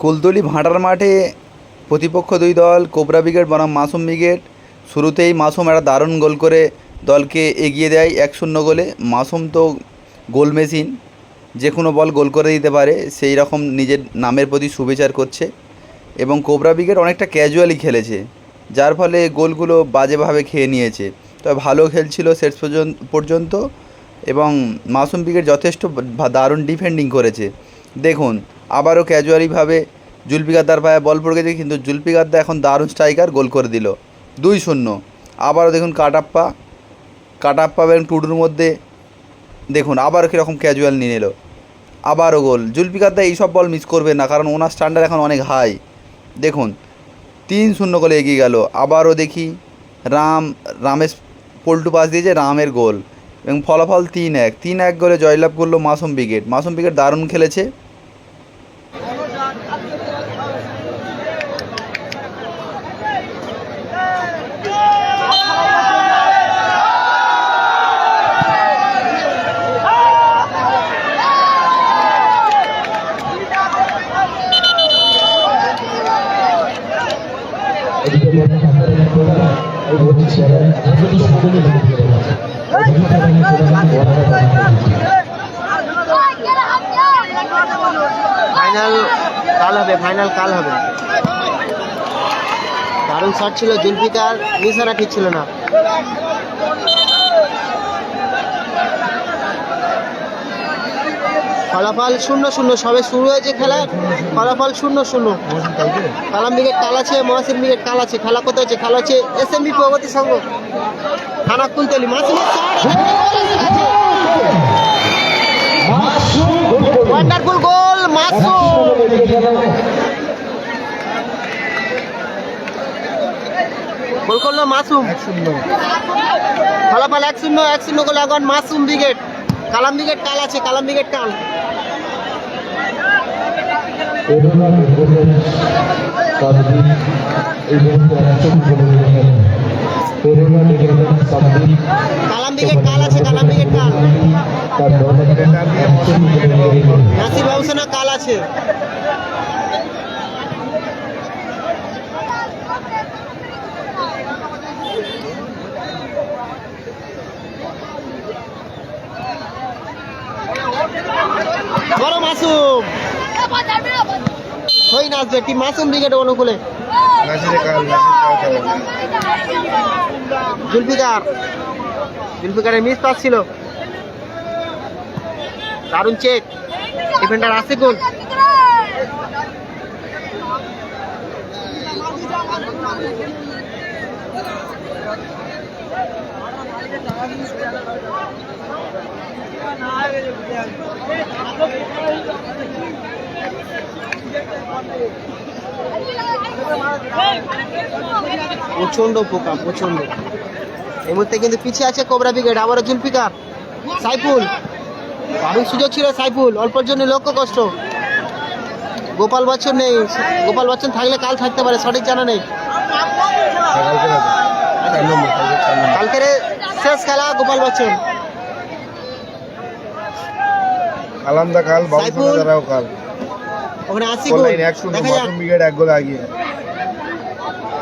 কুলতলি ভাঁটার মাঠে প্রতিপক্ষ দুই দল, কোবরা ব্রিগেড বনাম মাসুম ব্রিগেড। শুরুতেই মাসুম একটা দারুণ গোল করে দলকে এগিয়ে দেয় এক শূন্য গোলে। মাসুম তো গোল মেশিন, যে কোনো বল গোল করে দিতে পারে, সেই রকম নিজের নামের প্রতি সুবিচার করছে। এবং কোবরা ব্রিগেড অনেকটা ক্যাজুয়ালি খেলেছে, যার ফলে গোলগুলো বাজেভাবে খেয়ে নিয়েছে। তবে ভালো খেলছিল শেষ পর্যন্ত এবং মাসুম ব্রিগেড যথেষ্ট দারুণ ডিফেন্ডিং করেছে। দেখুন, আবারও ক্যাজুয়ালিভাবে জুলফিকারদার পায়ে বল পড়ে গেছে, কিন্তু জুলফিকারদা এখন দারুণ স্ট্রাইকার গোল করে দিল। দুই শূন্য। আবারও দেখুন কাটাপ্পা কাটাপ্পা এবং টুডুর মধ্যে দেখুন, আবারও কীরকম ক্যাজুয়াল নিয়ে নিল। আবারও গোল। জুলফিকারদা এইসব বল মিস করবে না, কারণ ওনার স্ট্যান্ডার্ড এখন অনেক হাই দেখুন, তিন শূন্য গোলে এগিয়ে গেল। আবারও দেখি রাম, রামেশ পল্টু পাস দিয়েছে, রামের গোল। এবং ফলাফল তিন এক। তিন এক গোলে জয়লাভ করল মাসুম ব্রিগেড মাসুম ব্রিগেড দারুণ খেলেছে। ফাইনাল কাল হবে ফাইনাল কাল হবে। দারুণ শট ছিল জুলফিকার নিশানা ঠিক ছিল না। ফলাফল শূন্য শূন্য, সবে শুরু হয়েছে খেলা। ফলাফল শূন্য শূন্য। কালাম ব্রিগেড কাল আছে মহাসিন ব্রিগেড কাল আছে। খেলা কোথায় হচ্ছে? খেলা হচ্ছে S M B Pragati Sangha. থানা Kultali. Wonderful goal Masum goal করল মাসুম ফলাফল এক শূন্য এক শূন্য গোল এখন মাসুম ব্রিগেড কালাম ব্রিগেড কাল আছে কালাম ব্রিগেড কাল কালাম ব্রিগেড কাল আছে কালাম ব্রিগেড কাল। নাসির বাবুসেনা কাল আছে। বড় মাসুম হই নাচবে টিম মাসুম ব্রিগেড অনুকূলে জুলফিকার। জুলফিকারের মিস পাস ছিল। দারুণ চেক ডিফেন্ডার আসিকুল প্রচণ্ড পোকা প্রচণ্ড এই মুহূর্তে কিন্তু পিছিয়ে আছে কোবরা ব্রিগেড আবারও জুলফিকার সাইফুল দারুণ সুযোগ ছিল সাইফুল অল্পর জন্য লক্ষ্য কষ্ট। গোপাল বচ্চন নেই গোপাল বচ্চন থাকলে কাল থাকতে পারে সঠিক জানা নেই। কালকের শেষ খেলা গোপাল বচ্চন। আলামদা কাল সাইফুল। কাল। ওখানে আসি গোল গোল লাইন এক শূন্য দেখা যাক। মাসুম এক গোল আগিয়ে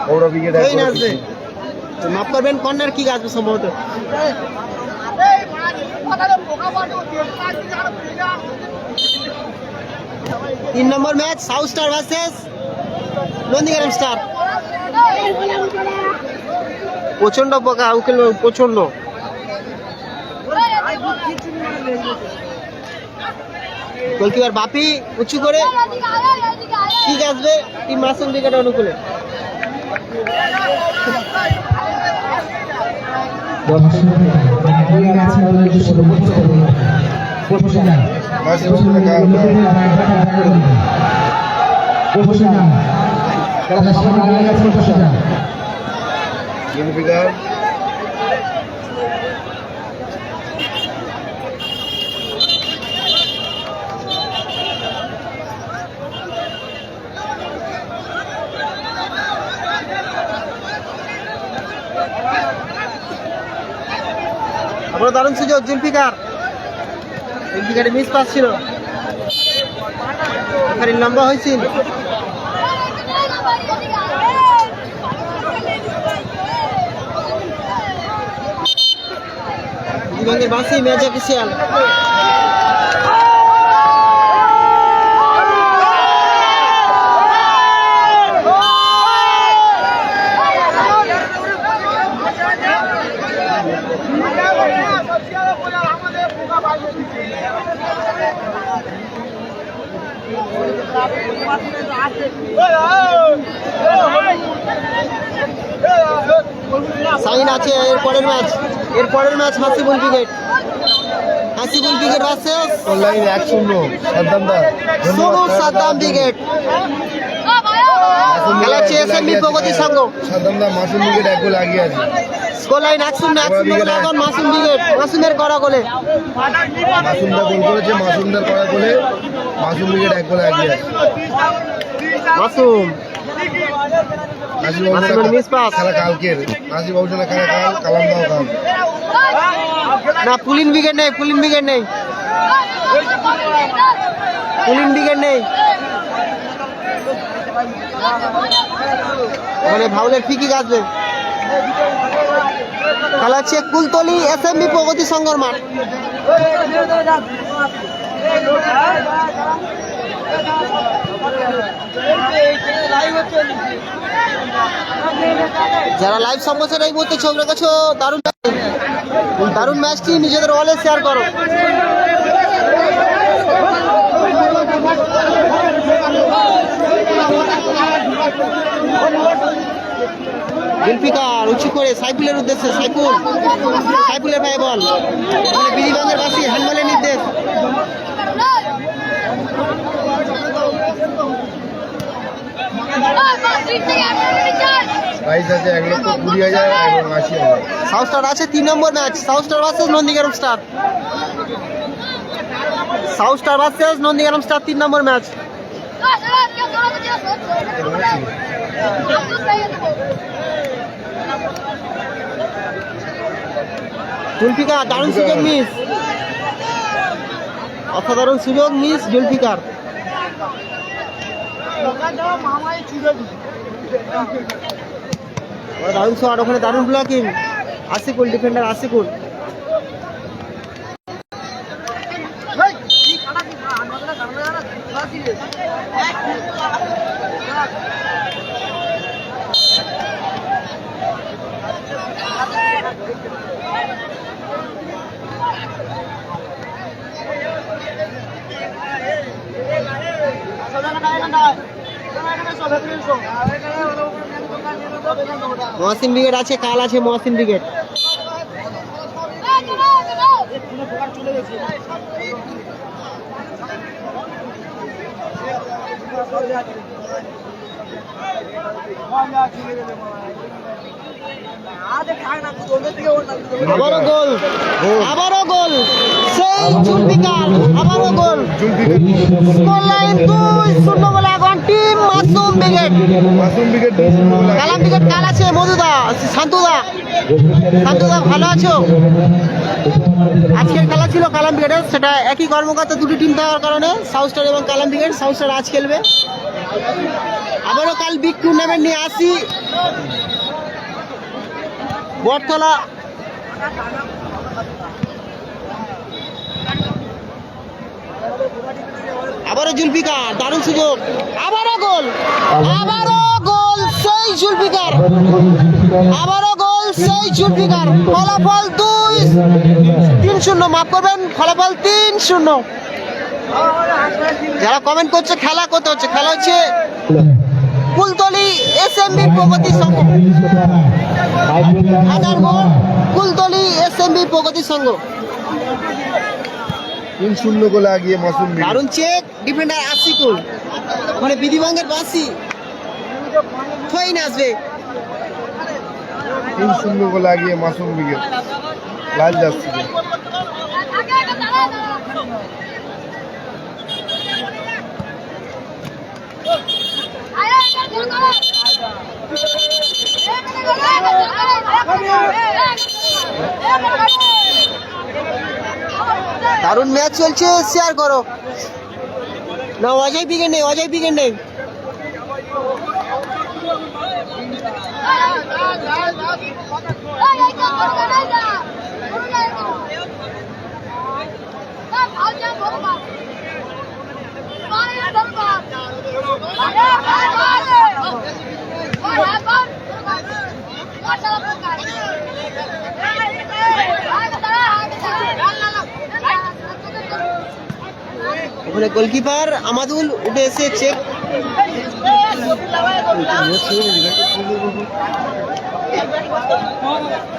পৌর ব্রিগেড এক গোল নাচবে তো মাফ করবেন কর্নার কি আসবে সম্ভবত? তিন নম্বর match South Star versus Nandigram Star প্রচণ্ড পোকা উকিল প্রচণ্ড গোলকিপার বাপি উঁচু করে ঠিক আসবে টিম মাসুম ক্রিকেট অনুকূলে। আবার দারুণ সুযোগ জুলফিকার জুলফিকারে মিস পাস ছিল। লম্বা হয়েছিল। বাসি ম্যাচ অফিসিয়াল সাইন আছে এর পরের ম্যাচ। এর পরের match Hasibul brigade Hasibul cricket versus online এক শূন্য সাদ্দাম দা। সাদ্দাম ব্রিগেড খেলা হচ্ছে এসএমবি প্রগতি সংঘ। সাদ্দাম দা মাসুম উইকেট এক গোল আগিয়ে আছে। স্কোর লাইন এক শূন্য এক শূন্য বলে এখন মাসুম ব্রিগেড মাসুমের করা গোলে। মাসুমদা গোল করেছে মাসুমদার করা গোলে। মাসুম উইকেট এক বলে আছে মাসুম। খেলা কালকের। নাসিব বাবুজনা খেলা কাল কালাম দাও কাল। না পুলিন নেই পুলিন নেই। পুলিন নেই। ওখানে ভাউলের ফিকি গাছবে খেলা হচ্ছে কুলতলি এসএমবি প্রগতি সংঘর মাঠ। যারা লাইভ সম্প্রচার এই মুহূর্তে ছবি রেখেছো দারুণ দারুণ ম্যাচটি নিজেদের ওয়ালে শেয়ার করো। জুলফিকার উঁচু করে সাইফুলের উদ্দেশ্যে, সাইফুল। সাইফুলের ভাই বল। ওখানে বিধিবাঙ্গের বাসী হ্যান্ডবলের নির্দেশ। প্রাইস আছে সাউথ স্টার আছে, তিন নম্বর match South Star versus Nandigram Star South Star versus Nandigram Star তিন নম্বর ম্যাচ জুলফিকার দারুণ সুযোগ মিস অসাধারণ সুযোগ মিস জুলফিকার। দারুণ শট ওখানে দারুণ blocking Ashikul defender Ashikul. Mahasin brigade আছে কাল আছে মহাসিন ব্রিগেড। আবারও গোল। আবারও গোল। সেই জুলফিকার আবারও গোল। দুই শূন্য বলে এখন team Masum brigade Masum Kalam brigade কাল আছে মধুদা শান্তুদা। শান্তুদা ভালো আছো? আজকের খেলা ছিল কালাম ব্রিগেডের সেটা একই কর্মকর্তা দুটি টিম থাকার কারণে সাউথ স্টার এবং কালাম ব্রিগেড সাউথ স্টার আজ খেলবে। আবারও কাল বিগ টুর্নামেন্ট নিয়ে আসি। বটতলা আবারও জুলফিকার, দারুণ সুযোগ। আবারও গোল আবারও গোল সেই জুলফিকার। আবারও গোল সেই জুলফিকার। ফলাফল দুই, তিন শূন্য। মাফ করবেন, ফলাফল তিন শূন্য। যারা কমেন্ট করছে, খেলা করতে হচ্ছে। খেলা হচ্ছে Phultali S M SMB Pragati Sangha. Goal Kultali SMB Pragati Sangha. তিন শূন্য গোলে আগিয়ে মাসুম দারুণ চেক ডিফেন্ডার আসিকুল মানে বিধিবঙ্গের বাসি। থইন আসবে। তিন শূন্য গোলে আগিয়ে মাসুম উইকেট লাল যাচ্ছে দারুণ ম্যাচ চলছে শেয়ার করো না অজয় ব্রিগেড নেই অজয় ব্রিগেড নেই ওখানে গোলকিপার আমাদুল উঠে এসে চেক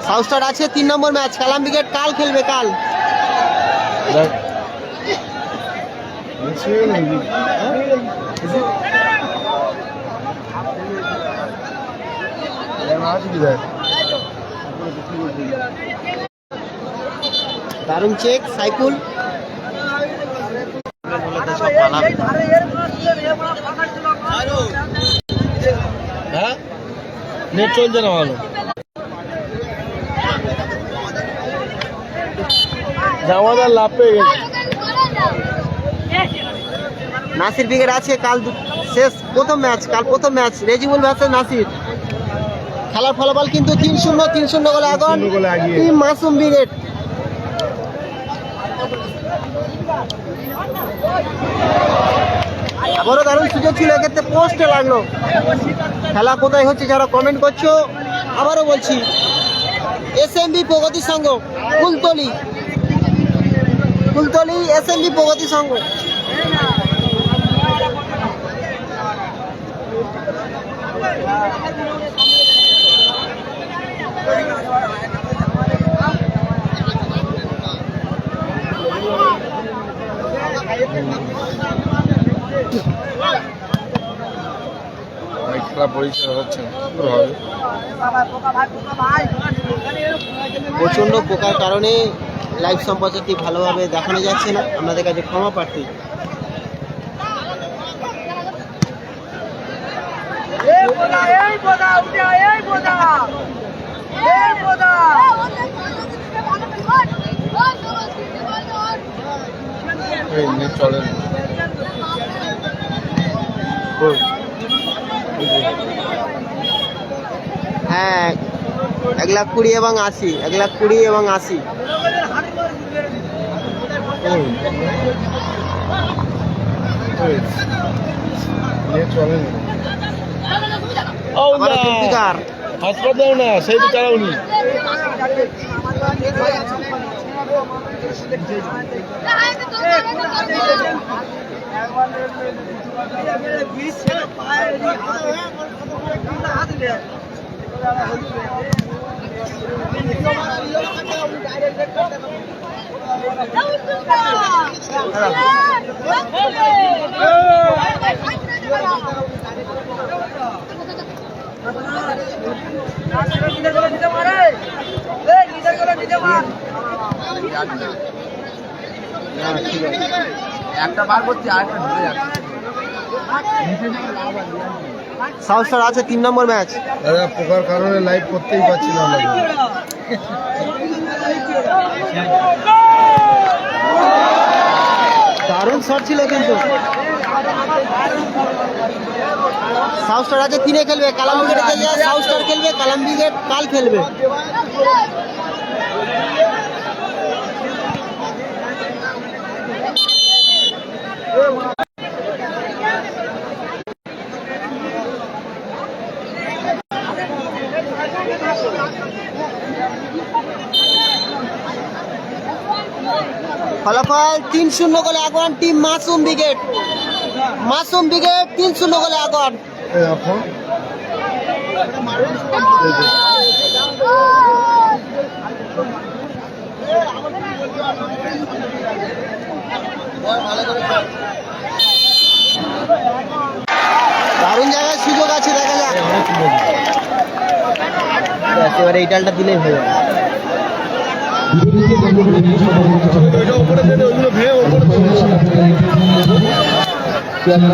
সাউথ স্টার আছে, তিন নম্বর ম্যাচ কালাম ব্রিগেড কাল খেলবে কাল। দারুণ চেক সাইকুল হ্যাঁ? নেট চলছে না ভালো। জামাদার লাভ পেয়ে গেছে। নাসির ব্রিগেড আছে কাল শেষ প্রথম ম্যাচ কাল প্রথম ম্যাচ রেজিবুল ভার্সেস নাসির। খেলার ফলাফল কিন্তু তিন শূন্য তিন শূন্য গোলে। টিম মাসুম ব্রিগেড আবারও দারুণ সুযোগ ছিল এক্ষেত্রে পোস্টে লাগল। খেলা কোথায় হচ্ছে যারা কমেন্ট করছ আবারও বলছি S M B Pragati Sangha Kultali Kultali S M B Pragati Sangha. খেলা পরিষ্কার হচ্ছে পোকার কারণে লাইভ সম্প্রচারটি ভালোভাবে দেখানো যাচ্ছে না? আপনাদের কাছে ক্ষমা প্রার্থী। এই হ্যাঁ এক লাখ কুড়ি এবং আশি এক লাখ কুড়ি এবং আশি চলে হাসপাতাল না। সেই তো চালাওনি একটা বার করছি আর একটা ঢুকে যাচ্ছে সাউথ আছে তিন নম্বর ম্যাচ। দাদা পোকার কারণে লাইভ করতেই পারছি না। দারুণ শট ছিল কিন্তু। সাউথ স্টার আছে, তিনে খেলবে কালাম ব্রিগেড সাউথ খেলবে কালাম ব্রিগেড কাল খেলবে। ফলাফল তিন শূন্য গোলে আগুয়ান team Masum brigade Masum brigade তিন শূন্য গোলে আগুয়ান এই এখন এই যে, দারুণ জায়গায় সুযোগ আছে দেখা যাক। এবারে এই ডালটা দিলেই হয়ে যাবে। ওইটা উপরে দেবে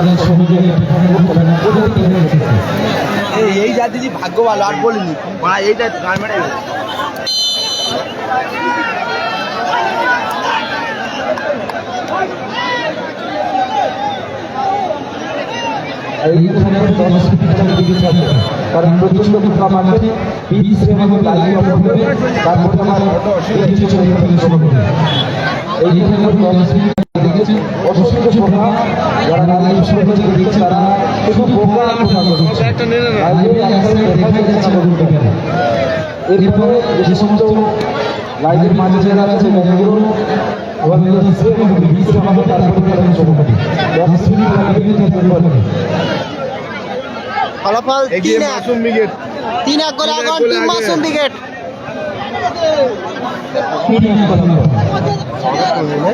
এই এই জাতি যে ভাগ্য ভালো আর বলিনি। মানে এইটা গার্মেন্টে দিকে থাকে কারণ প্রচণ্ড হবে তারপরে আমার চরিত্র শুরু দেখেছি অসংখ্য প্রোগ্রাম যারা লাইভ শুরু থেকে তারা শুধু যাচ্ছে না বলতে গেলে এরপরে যে সমস্ত লাইভের মাঝে যারা আছে লাগবে তারপরে ফলাফল এক। তিন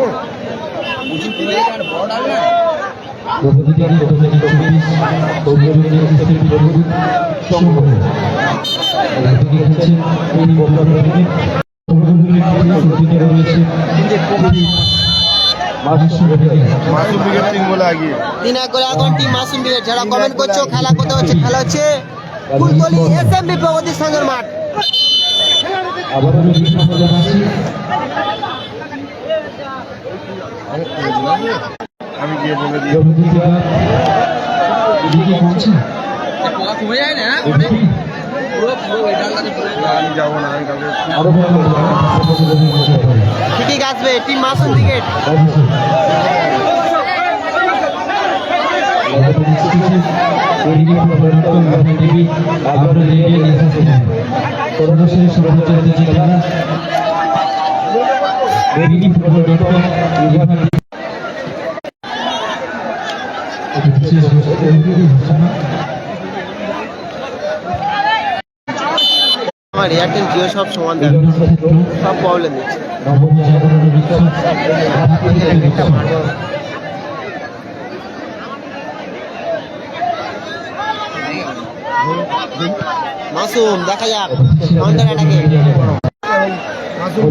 এক আগুন গোলে টিম আগে। মাসুম ব্রিগেড মাসুম ব্রিগেড তিন গোলে আগিয়ে তিন এক করে আগুন টিম মাসুম ব্রিগেড যারা কমেন্ট করছ, খেলা কোথায় হচ্ছে, খেলা হচ্ছে মাঠ আমি গিয়ে বলে দিই। আমি যাব না আমি কালকে ঠিক আসবে টিম মাসুম ব্রিগেড সর্বশেষ বেরিয়ে প্রবর্তিত আমার এয়ারটেল জিও সব সমান দেয় সব প্রবলেম দিচ্ছে মাসুম দেখা যাক কাউন্টার অ্যাটাকে মাসুম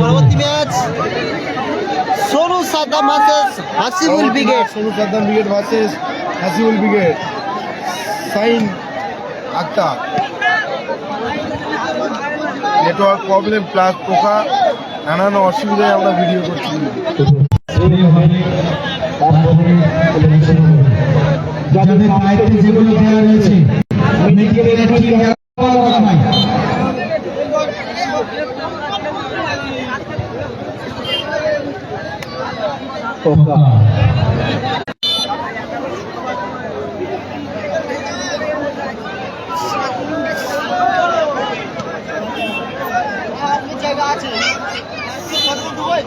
পরবর্তী match Hasibul brigade Saddam brigade versus Hasibul brigade Sain Akhtar. Network problem plus পোকা নানান অসুবিধায় আমরা ভিডিও করছি। যাদের যেগুলো দেওয়া রয়েছে অনেকের এটা ঠিক হয়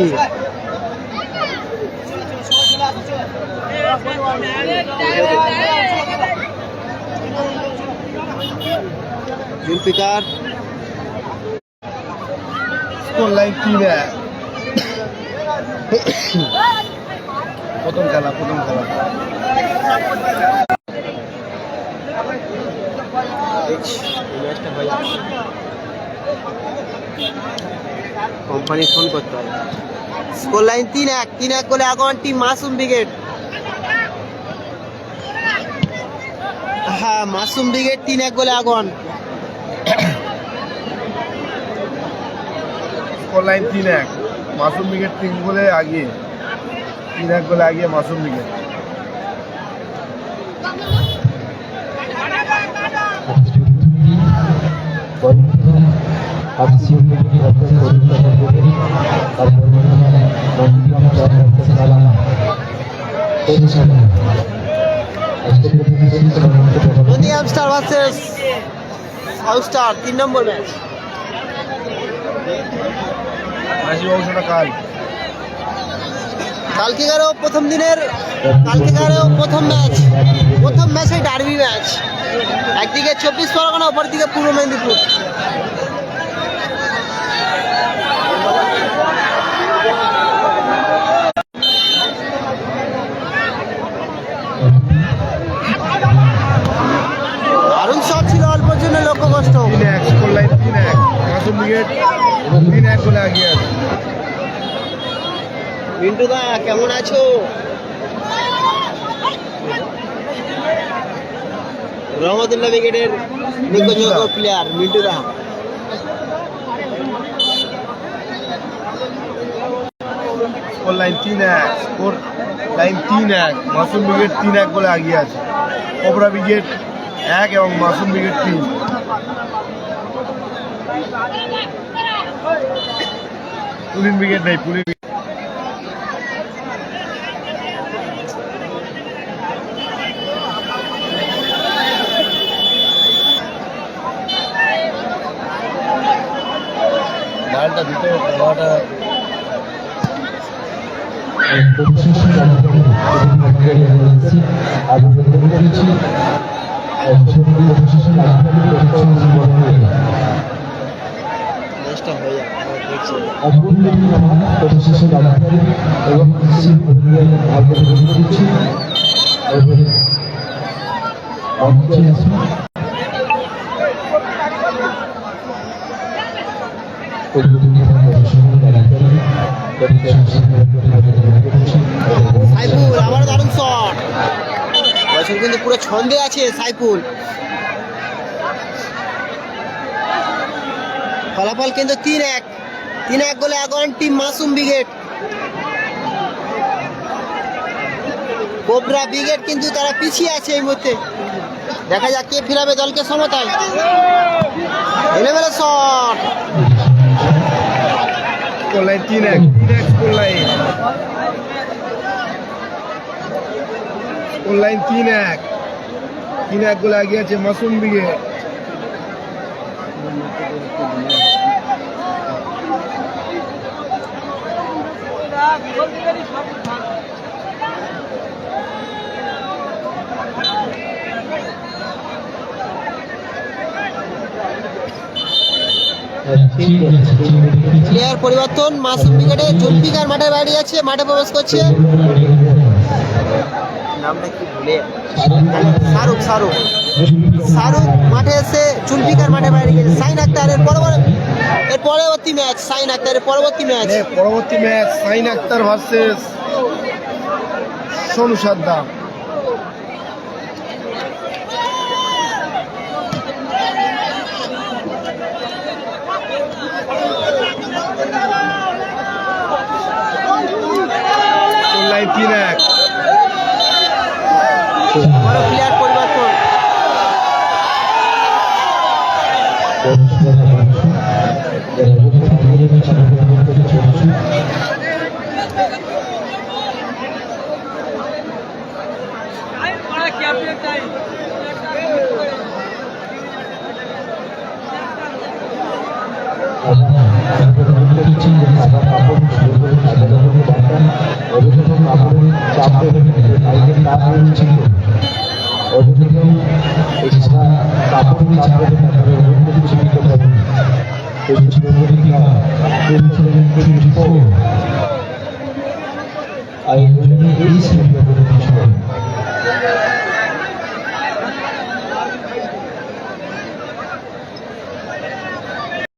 পোকা জুলফিকার। প্রথম খেলা প্রথম খেলা। কোম্পানি ফোন করতে হবে। স্কোর লাইন তিন এক তিন এক গোলে আগুন টিম মাসুম ব্রিগেড। হ্যাঁ মাসুম ব্রিগেড তিন এক গোলে আগুন স্কোর লাইন তিন এক মাসুম ব্রিগেড তিন গোলে আগিয়ে তিন এক গোলে আগিয়ে মাসুম স্টার তিন নম্বর ম্যাচ মাসি অংশটা কাল। কালকেকারও প্রথম দিনের কালকেকারও প্রথম ম্যাচ। প্রথম ম্যাচে ডার্বি ম্যাচ। একদিকে চব্বিশ পরগনা অপরদিকে পূর্ব মেদিনীপুর। দারুণ শট ছিল অল্পের জন্য লক্ষ্য কষ্ট। তিন এক স্কোর লাইন তিন এক। তিন এগিয়ে আছে। মিন্টু দা কেমন আছো? রহমতুল্লাহ ব্রিগেডের নির্ভরযোগ্য প্লেয়ার মিন্টু দা স্কোর লাইন তিন এক স্কোর লাইন তিন এক, মাসুম ব্রিগেড তিন এক গোলে এগিয়ে আছে। কোবরা ব্রিগেড এক এবং মাসুম ব্রিগেড তিন। পুলিন ব্রিগেড নেই, পুলিন আমার প্রশাসন আধিকারিক এবং আবেদন করেছি এবং সাইফুল, আবার দারুণ শট বছর কিন্তু পুরো ছন্দে আছে সাইফুল। ফলাফল কিন্তু তিন এক। তিন এক গোলে এখন team Masum brigade Cobra brigade কিন্তু তারা পিছিয়ে আছে এই মুহূর্তে। দেখা যাক কে ফিরাবে দলকে সমতায়। এলেবেলে শট স্কোর লাইন তিন এক। তিন এক স্কোর লাইন স্কোর লাইন তিন এক। তিন এক গোলে এগিয়ে আছে মাসুম ব্রিগেড প্লেয়ার পরিবর্তন মাসুম ব্রিগেডে জুলফিকার মাঠে বাইরে যাচ্ছে মাঠে প্রবেশ করছে। নামটা কি ভুলে শাহরুখ শাহরুখ। শাহরুখ মাঠে এসে জুলফিকার মাঠে বাইরে গেছে সাইন আক্তার এর পরবর্তী এর পরবর্তী ম্যাচ সাইন আক্তারের পরবর্তী ম্যাচ। পরবর্তী match Sain Akhtar versus Sonu Saddam. Line তিন এক। প্লেয়ার পরিবর্তন 오천 원이니까 오천 원 주시고